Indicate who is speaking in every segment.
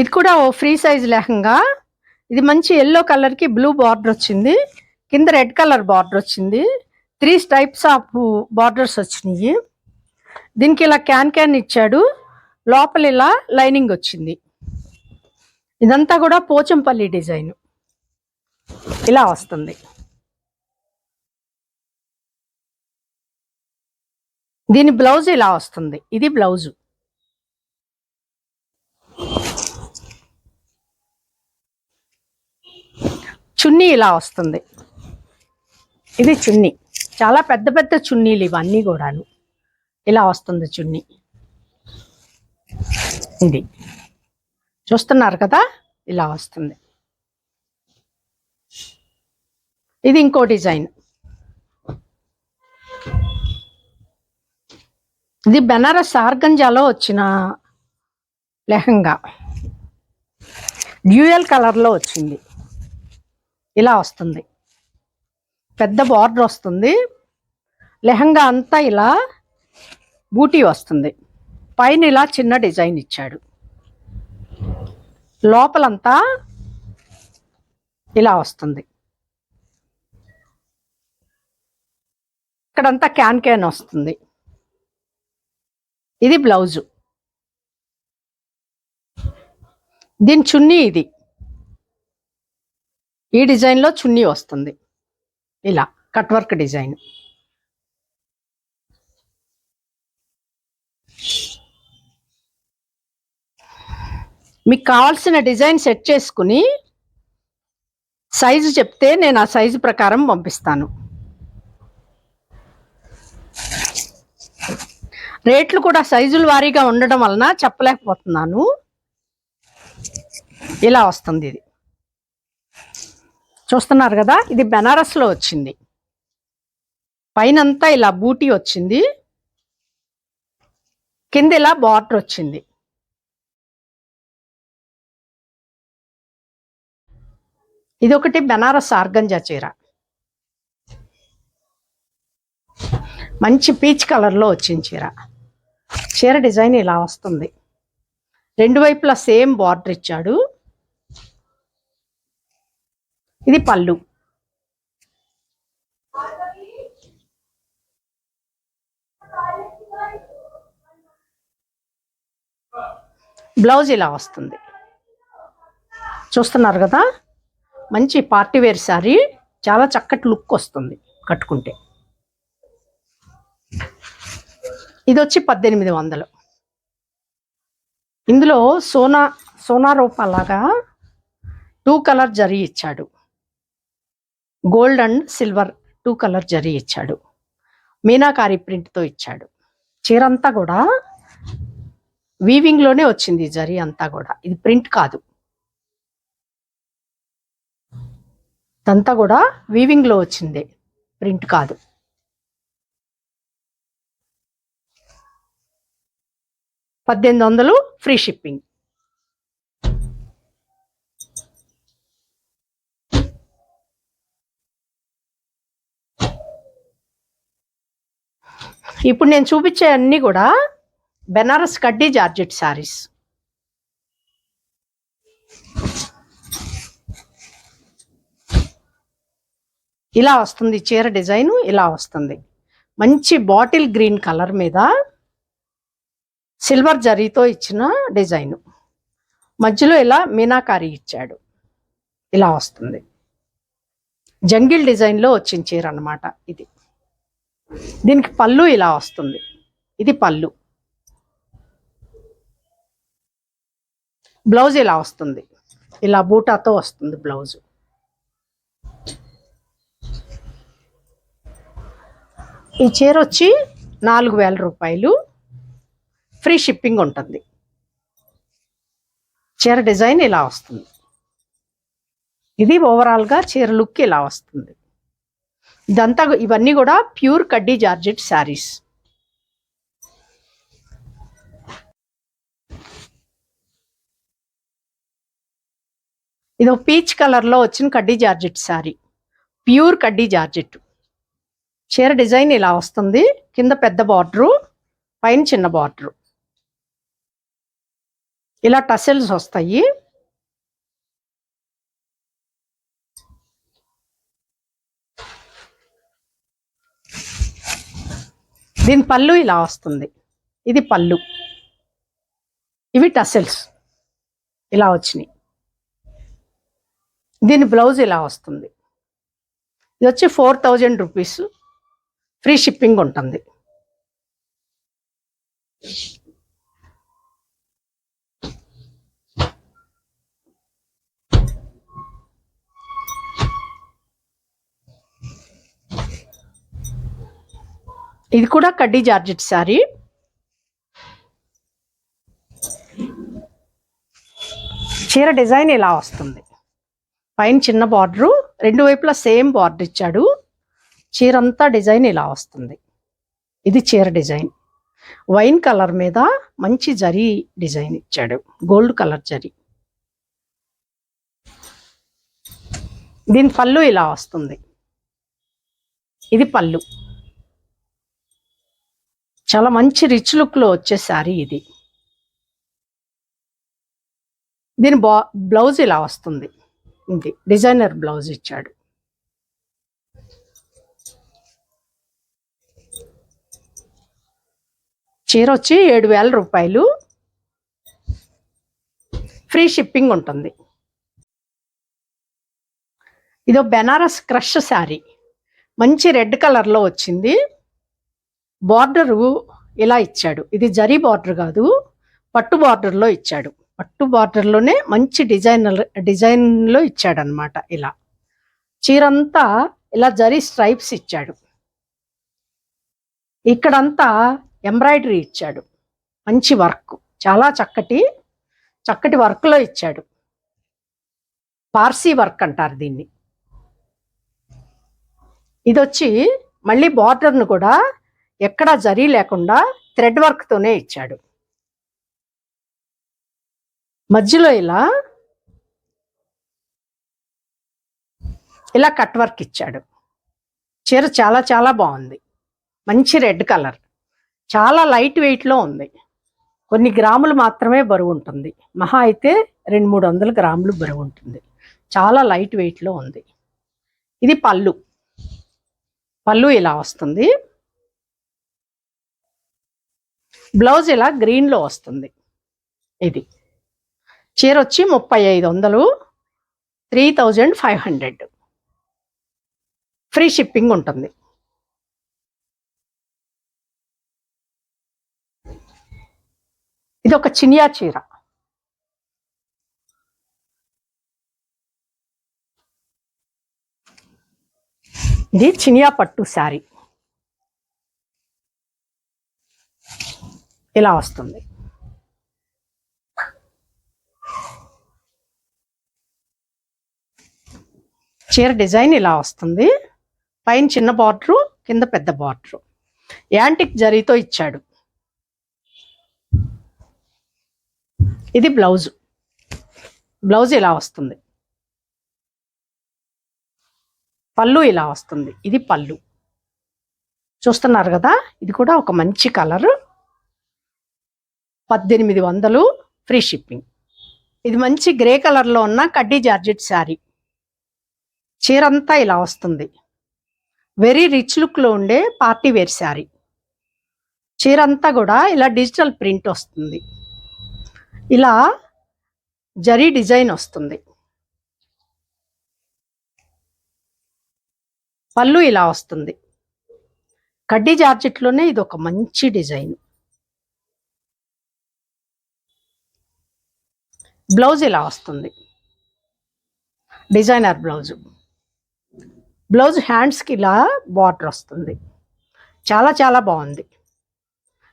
Speaker 1: ఇది కూడా ఓ free size lehenga. ఇది మంచి ఎల్లో కలర్కి బ్లూ బార్డర్ వచ్చింది. కింద రెడ్ కలర్ బార్డర్ వచ్చింది. త్రీ టైప్స్ ఆఫ్ బార్డర్స్ వచ్చినాయి. దీనికి ఇలా క్యాన్ క్యాన్ ఇచ్చాడు. లోపల ఇలా లైనింగ్ వచ్చింది. ఇదంతా కూడా పోచంపల్లి డిజైన్. ఇలా వస్తుంది. దీని బ్లౌజ్ ఇలా వస్తుంది. ఇది బ్లౌజు చున్నీ ఇలా వస్తుంది. ఇది చున్నీ. చాలా పెద్ద పెద్ద చున్నీలు ఇవన్నీ కూడాను. ఇలా వస్తుంది చున్నీ. ఇది. చూస్తున్నారు కదా? ఇలా వస్తుంది. ఇది ఇంకో డిజైన్. ఇది బెనారస్ ఆర్గంజాలో వచ్చిన లెహంగా. డ్యూయల్ కలర్లో వచ్చింది. ఇలా వస్తుంది. పెద్ద బార్డర్ వస్తుంది. లెహంగా అంతా ఇలా బూటీ వస్తుంది. పైన ఇలా చిన్న డిజైన్ ఇచ్చాడు. లోపలంతా ఇలా వస్తుంది. ఇక్కడంతా క్యాన్ క్యాన్ వస్తుంది. ఇది బ్లౌజు. దీని చున్నీ ఇది. ఈ డిజైన్లో చున్నీ వస్తుంది. ఇలా కట్ వర్క్ డిజైన్. మీకు కావాల్సిన డిజైన్ సెట్ చేసుకుని సైజు చెప్తే నేను ఆ సైజు ప్రకారం పంపిస్తాను. రేట్లు కూడా సైజుల వారీగా ఉండడం వలన చెప్పలేకపోతున్నాను. ఇలా వస్తుంది ఇది. చూస్తున్నారు కదా ఇది బెనారస్లో వచ్చింది. పైనంతా ఇలా బూటీ వచ్చింది. కింద ఇలా బార్డర్ వచ్చింది. ఇది ఒకటి బెనారస్ ఆర్గంజా చీర. మంచి పీచ్ కలర్లో వచ్చింది చీర. చీర డిజైన్ ఇలా వస్తుంది. రెండు వైపులా సేమ్ బార్డర్ ఇచ్చాడు. ఇది పళ్ళు. బ్లౌజ్ ఇలా వస్తుంది. చూస్తున్నారు కదా? మంచి పార్టీ వేర్ శారీ. చాలా చక్కటి లుక్ వస్తుంది కట్టుకుంటే. ఇది వచ్చి పద్దెనిమిది వందలు. ఇందులో సోనా సోనా రూపాలాగా టూ కలర్ జరీ ఇచ్చాడు. Gold and silver two colour zari ఇచ్చాడు. మీనాకారి ప్రింట్తో ఇచ్చాడు. చీర అంతా కూడా వీవింగ్లోనే వచ్చింది ఈ జరీ అంతా కూడా. ఇది ప్రింట్ కాదు. ఇదంతా కూడా వీవింగ్లో వచ్చింది. ప్రింట్ కాదు. పద్దెనిమిది వందలు ఫ్రీ షిప్పింగ్ ఇప్పుడు నేను చూపించే అన్ని కూడా బెనారస్ కడ్డీ జార్జెట్ శారీస్. ఇలా వస్తుంది చీర డిజైన్ ఇలా వస్తుంది. మంచి బాటిల్ గ్రీన్ కలర్ మీద సిల్వర్ జరీతో ఇచ్చిన డిజైన్. మధ్యలో ఇలా మీనాకారి ఇచ్చాడు. ఇలా వస్తుంది. జంగిల్ డిజైన్లో వచ్చిన చీర అనమాట ఇది. దీనికి పళ్ళు ఇలా వస్తుంది. ఇది పళ్ళు. బ్లౌజ్ ఇలా వస్తుంది. ఇలా బూటాతో వస్తుంది బ్లౌజు. ఈ చీర వచ్చి నాలుగు వేల రూపాయలు. ఫ్రీ షిప్పింగ్ ఉంటుంది. చీర డిజైన్ ఇలా వస్తుంది. ఇది ఓవరాల్గా చీర లుక్ ఇలా వస్తుంది. ఇదంతా ఇవన్నీ కూడా ప్యూర్ కడ్డీ జార్జెట్ శారీస్. ఇది ఒక పీచ్ కలర్లో వచ్చిన kaddi georgette saree. Pure kaddi georgette. చీర డిజైన్ ఇలా వస్తుంది. కింద పెద్ద బార్డరు పైన చిన్న బార్డరు. ఇలా టసెల్స్ వస్తాయి. దీని పళ్ళు ఇలా వస్తుంది. ఇది పళ్ళు. ఇవి టసెల్స్ ఇలా వచ్చినాయి. దీని బ్లౌజ్ ఇలా వస్తుంది. ఇది వచ్చి four thousand rupees. Free shipping ఉంటుంది. ఇది కూడా కడ్డీ జార్జెట్ శారీ. చీర డిజైన్ ఇలా వస్తుంది. పైన చిన్న బార్డరు రెండు వైపులా సేమ్ బార్డర్ ఇచ్చాడు. చీర అంతా డిజైన్ ఇలా వస్తుంది. ఇది చీర డిజైన్. వైన్ కలర్ మీద మంచి జరీ డిజైన్ ఇచ్చాడు. Gold colour zari. దీని పళ్ళు ఇలా వస్తుంది. ఇది పళ్ళు. చాలా మంచి రిచ్ లుక్లో వచ్చే శారీ ఇది. దీని బా బ్లౌజ్ ఇలా వస్తుంది. ఇది డిజైనర్ బ్లౌజ్ ఇచ్చాడు. చీర వచ్చి ఏడు వేల రూపాయలు. ఫ్రీ షిప్పింగ్ ఉంటుంది. ఇదో బెనారస్ క్రష్ శారీ మంచి రెడ్ కలర్లో వచ్చింది. బార్డరు ఇలా ఇచ్చాడు? ఇది జరీ బార్డర్ కాదు పట్టు బార్డర్లో ఇచ్చాడు. పట్టు బార్డర్లోనే మంచి డిజైనర్ డిజైన్లో ఇచ్చాడు అనమాట ఇలా. చీరంతా ఇలా జరీ స్ట్రైప్స్ ఇచ్చాడు. ఇక్కడంతా ఎంబ్రాయిడరీ ఇచ్చాడు. మంచి వర్క్ చాలా చక్కటి చక్కటి వర్క్లో ఇచ్చాడు. పార్సీ వర్క్ అంటారు దీన్ని. ఇది వచ్చి మళ్ళీ బార్డర్ను కూడా ఎక్కడా జరీ లేకుండా థ్రెడ్ వర్క్తోనే ఇచ్చాడు. మధ్యలో ఇలా ఇలా కట్ వర్క్ ఇచ్చాడు. చీర చాలా చాలా బాగుంది. మంచి రెడ్ కలర్. చాలా లైట్ వెయిట్లో ఉంది. కొన్ని గ్రాములు మాత్రమే బరువు ఉంటుంది. మహా అయితే రెండు మూడు వందల గ్రాములు బరువు ఉంటుంది. చాలా లైట్ వెయిట్లో ఉంది. ఇది పళ్ళు. పళ్ళు ఇలా వస్తుంది. బ్లౌజ్ ఇలా గ్రీన్లో వస్తుంది. ఇది. చీర వచ్చి ముప్పై ఐదు వందలు. Three thousand five hundred. Free shipping ఉంటుంది. ఇది ఒక చినియా చీర. ఇది చినియా పట్టు శారీ. ఇలా వస్తుంది. చీర డిజైన్ ఇలా వస్తుంది. పైన చిన్న బార్డరు కింద పెద్ద బార్డరు. యాంటిక్ జరీతో ఇచ్చాడు. ఇది బ్లౌజ్. బ్లౌజ్ ఇలా వస్తుంది. పళ్ళు ఇలా వస్తుంది. ఇది పళ్ళు. చూస్తున్నారు కదా? ఇది కూడా ఒక మంచి కలరు. పద్దెనిమిది వందలు ఫ్రీ షిప్పింగ్. ఇది మంచి గ్రే కలర్లో ఉన్న కడ్డీ జార్జెట్ శారీ. చీర అంతా ఇలా వస్తుంది. వెరీ రిచ్ లుక్లో ఉండే పార్టీ వేర్ శారీ. చీర అంతా కూడా ఇలా డిజిటల్ ప్రింట్ వస్తుంది. ఇలా జరీ డిజైన్ వస్తుంది. పళ్ళు ఇలా వస్తుంది. కడ్డీ జార్జెట్లోనే ఇది ఒక మంచి డిజైన్. బ్లౌజ్ ఇలా వస్తుంది. Designer blouse. బ్లౌజ్ హ్యాండ్స్కి ఇలా బార్డర్ వస్తుంది. చాలా చాలా బాగుంది.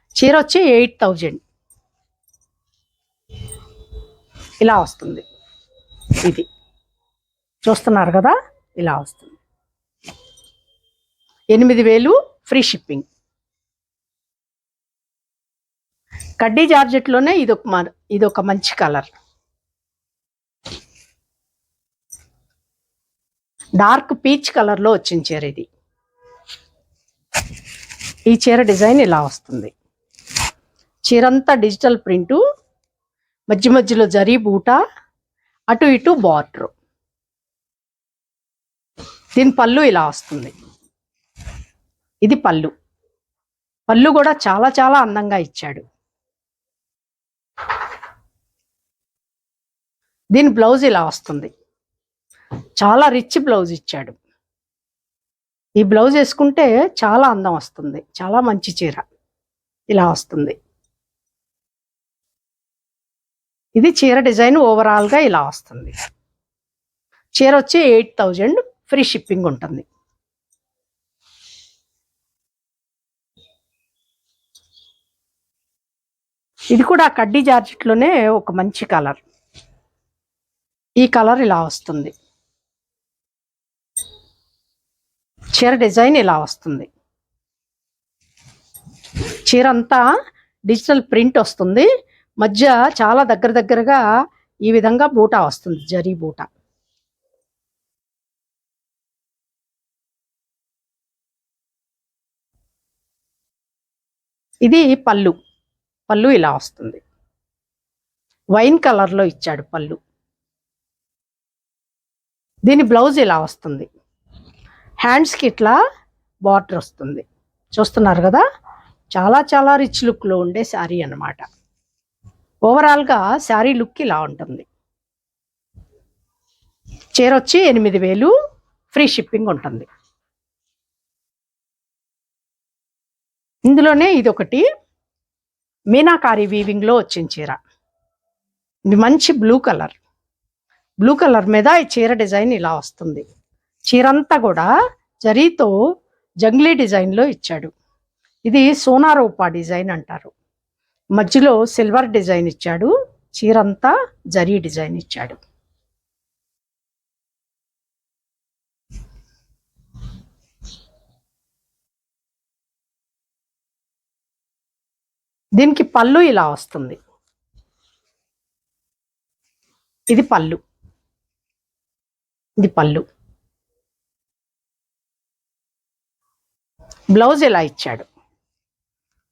Speaker 1: చీర వచ్చి ఎయిట్ థౌజండ్. ఇలా వస్తుంది. ఇది. చూస్తున్నారు కదా? ఇలా వస్తుంది. ఎనిమిది వేలు ఫ్రీ షిప్పింగ్. కడ్డీ జార్జెట్లోనే ఇది ఒక ఇది ఒక మంచి కలర్. డార్క్ పీచ్ కలర్లో వచ్చిన చీర ఇది. ఈ చీర డిజైన్ ఇలా వస్తుంది. చీర అంతా డిజిటల్ ప్రింటు మధ్య మధ్యలో జరీ బూట అటు ఇటు బార్డరు. దీని పళ్ళు ఇలా వస్తుంది. ఇది పళ్ళు. పళ్ళు కూడా చాలా చాలా అందంగా ఇచ్చాడు. దీని బ్లౌజ్ ఇలా వస్తుంది. చాలా రిచ్ బ్లౌజ్ ఇచ్చాడు. ఈ బ్లౌజ్ వేసుకుంటే చాలా అందం వస్తుంది. చాలా మంచి చీర. ఇలా వస్తుంది. ఇది చీర డిజైన్ ఓవరాల్గా ఇలా వస్తుంది. చీర వచ్చి ఎయిట్ థౌజండ్ ఫ్రీ షిప్పింగ్ ఉంటుంది. ఇది కూడా కడ్డీ జార్జెట్లోనే ఒక మంచి కలర్ ఈ కలర్ ఇలా వస్తుంది. చీర డిజైన్ ఇలా వస్తుంది. చీర అంతా డిజిటల్ ప్రింట్ వస్తుంది. మధ్య చాలా దగ్గర దగ్గరగా ఈ విధంగా బూటా వస్తుంది. జరీ బూటా. ఇది పళ్ళు. పళ్ళు ఇలా వస్తుంది. వైన్ కలర్లో ఇచ్చాడు పళ్ళు. దీని బ్లౌజ్ ఇలా వస్తుంది. హ్యాండ్స్కి ఇట్లా బార్డర్ వస్తుంది. చూస్తున్నారు కదా? చాలా చాలా రిచ్ లుక్లో ఉండే శారీ అన్నమాట. ఓవరాల్గా శారీ లుక్ ఇలా ఉంటుంది. చీర వచ్చి ఎనిమిది వేలు ఫ్రీ షిప్పింగ్ ఉంటుంది. ఇందులోనే ఇది ఒకటి మీనాకారి వీవింగ్లో వచ్చిన చీర. ఇది మంచి బ్లూ కలర్ బ్లూ కలర్ మీద ఈ చీర డిజైన్ ఇలా వస్తుంది. చీరంతా కూడా జరీతో జంగ్లీ డిజైన్లో ఇచ్చాడు. ఇది సోనారూపా డిజైన్ అంటారు. మధ్యలో సిల్వర్ డిజైన్ ఇచ్చాడు. చీరంతా జరీ డిజైన్ ఇచ్చాడు. దీనికి పళ్ళు ఇలా వస్తుంది. ఇది పళ్ళు. ఇది పళ్ళు. బ్లౌజ్ ఇలా ఇచ్చాడు?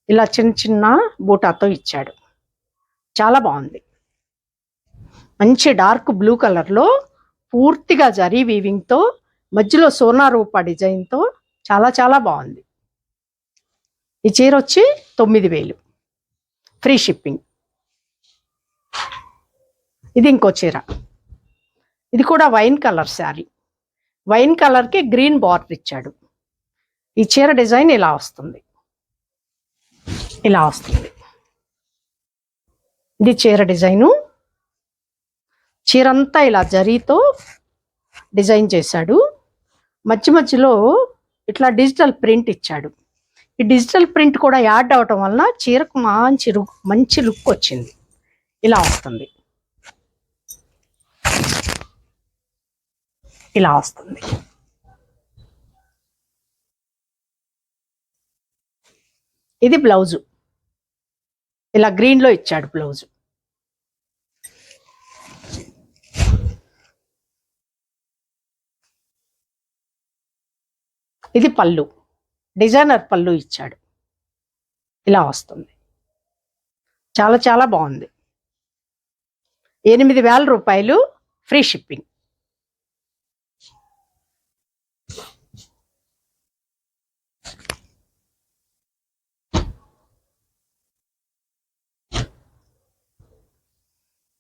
Speaker 1: ఇలా చిన్న చిన్న బూటాతో ఇచ్చాడు. చాలా బాగుంది. మంచి డార్క్ బ్లూ కలర్లో పూర్తిగా జరీ వీవింగ్తో మధ్యలో సోనా రూప డిజైన్తో చాలా చాలా బాగుంది. ఈ చీర వచ్చి తొమ్మిది వేలు. Free shipping. ఇది ఇంకో చీర. ఇది కూడా వైన్ కలర్ శారీ. వైన్ కలర్కి గ్రీన్ బార్డర్ ఇచ్చాడు. ఈ చీర డిజైన్ ఇలా వస్తుంది. ఇలా వస్తుంది. ఇది చీర డిజైను. చీర అంతా ఇలా జరీతో డిజైన్ చేశాడు. మధ్య మధ్యలో ఇట్లా డిజిటల్ ప్రింట్ ఇచ్చాడు. ఈ డిజిటల్ ప్రింట్ కూడా యాడ్ అవటం వలన చీరకు మంచి లుక్ మంచి లుక్ వచ్చింది. ఇలా వస్తుంది. ఇలా వస్తుంది. ఇది బ్లౌజు. ఇలా గ్రీన్లో ఇచ్చాడు బ్లౌజు. ఇది పళ్ళు. డిజైనర్ పళ్ళు ఇచ్చాడు. ఇలా వస్తుంది. చాలా చాలా బాగుంది. ఎనిమిది వేల రూపాయలు ఫ్రీ షిప్పింగ్.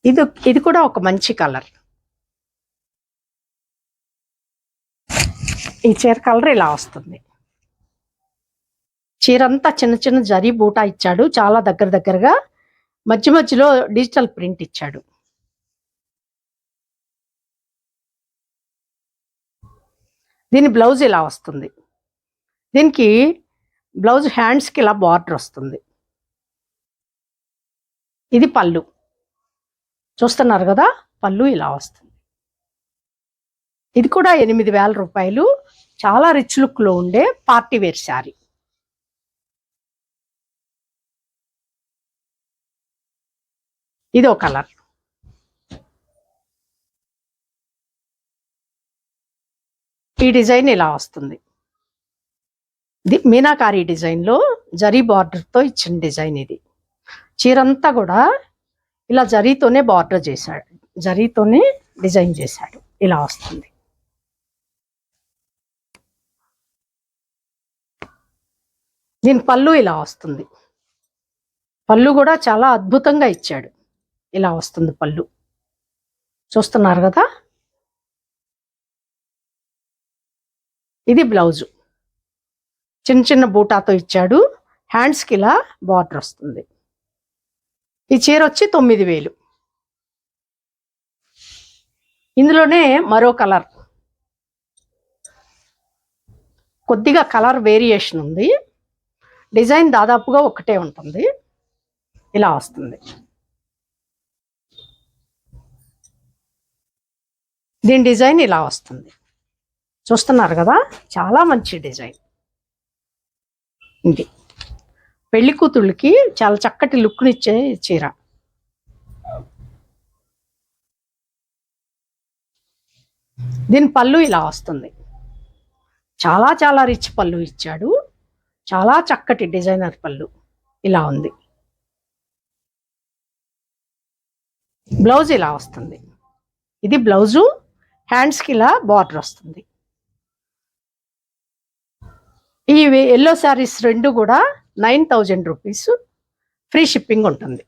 Speaker 1: ఇది ఇది కూడా ఒక మంచి కలర్. ఈ చీర కలర్ ఇలా వస్తుంది. చీర అంతా చిన్న చిన్న జరీ బూటా ఇచ్చాడు. చాలా దగ్గర దగ్గరగా మధ్య మధ్యలో డిజిటల్ ప్రింట్ ఇచ్చాడు. దీని బ్లౌజ్ ఇలా వస్తుంది. దీనికి బ్లౌజ్ హ్యాండ్స్కి ఇలా బార్డర్ వస్తుంది. ఇది పళ్ళు. చూస్తున్నారు కదా పళ్ళు ఇలా వస్తుంది. ఇది కూడా ఎనిమిది వేల రూపాయలు. చాలా రిచ్ లుక్లో ఉండే పార్టీ వేర్ శారీ. ఇదో కలర్. ఈ డిజైన్ ఇలా వస్తుంది. ఇది మీనాకారి డిజైన్లో జరీ బార్డర్తో ఇచ్చిన డిజైన్ ఇది. చీరంతా కూడా ఇలా జరీతోనే బార్డర్ చేశాడు. జరీతోనే డిజైన్ చేశాడు. ఇలా వస్తుంది. దీని పళ్ళు ఇలా వస్తుంది. పళ్ళు కూడా చాలా అద్భుతంగా ఇచ్చాడు. ఇలా వస్తుంది పళ్ళు. చూస్తున్నారు కదా? ఇది బ్లౌజు చిన్న చిన్న బూటాతో ఇచ్చాడు. హ్యాండ్స్కి ఇలా బార్డర్ వస్తుంది. ఈ చీర వచ్చి తొమ్మిది వేలు. ఇందులోనే మరో కలర్. కొద్దిగా కలర్ వేరియేషన్ ఉంది. డిజైన్ దాదాపుగా ఒకటే ఉంటుంది. ఇలా వస్తుంది. దీని డిజైన్ ఇలా వస్తుంది. చూస్తున్నారు కదా? చాలా మంచి డిజైన్. ఇది. పెళ్ళి కూతుళ్ళకి చాలా చక్కటి లుక్నిచ్చే చీర. దీని పళ్ళు ఇలా వస్తుంది. చాలా చాలా రిచ్ పళ్ళు ఇచ్చాడు. చాలా చక్కటి డిజైనర్ పళ్ళు ఇలా ఉంది. బ్లౌజ్ ఇలా వస్తుంది. ఇది బ్లౌజు హ్యాండ్స్కి ఇలా బార్డర్ వస్తుంది. ఈ ఎల్లో శారీస్ రెండు కూడా nine thousand rupees free shipping ఉంటుంది.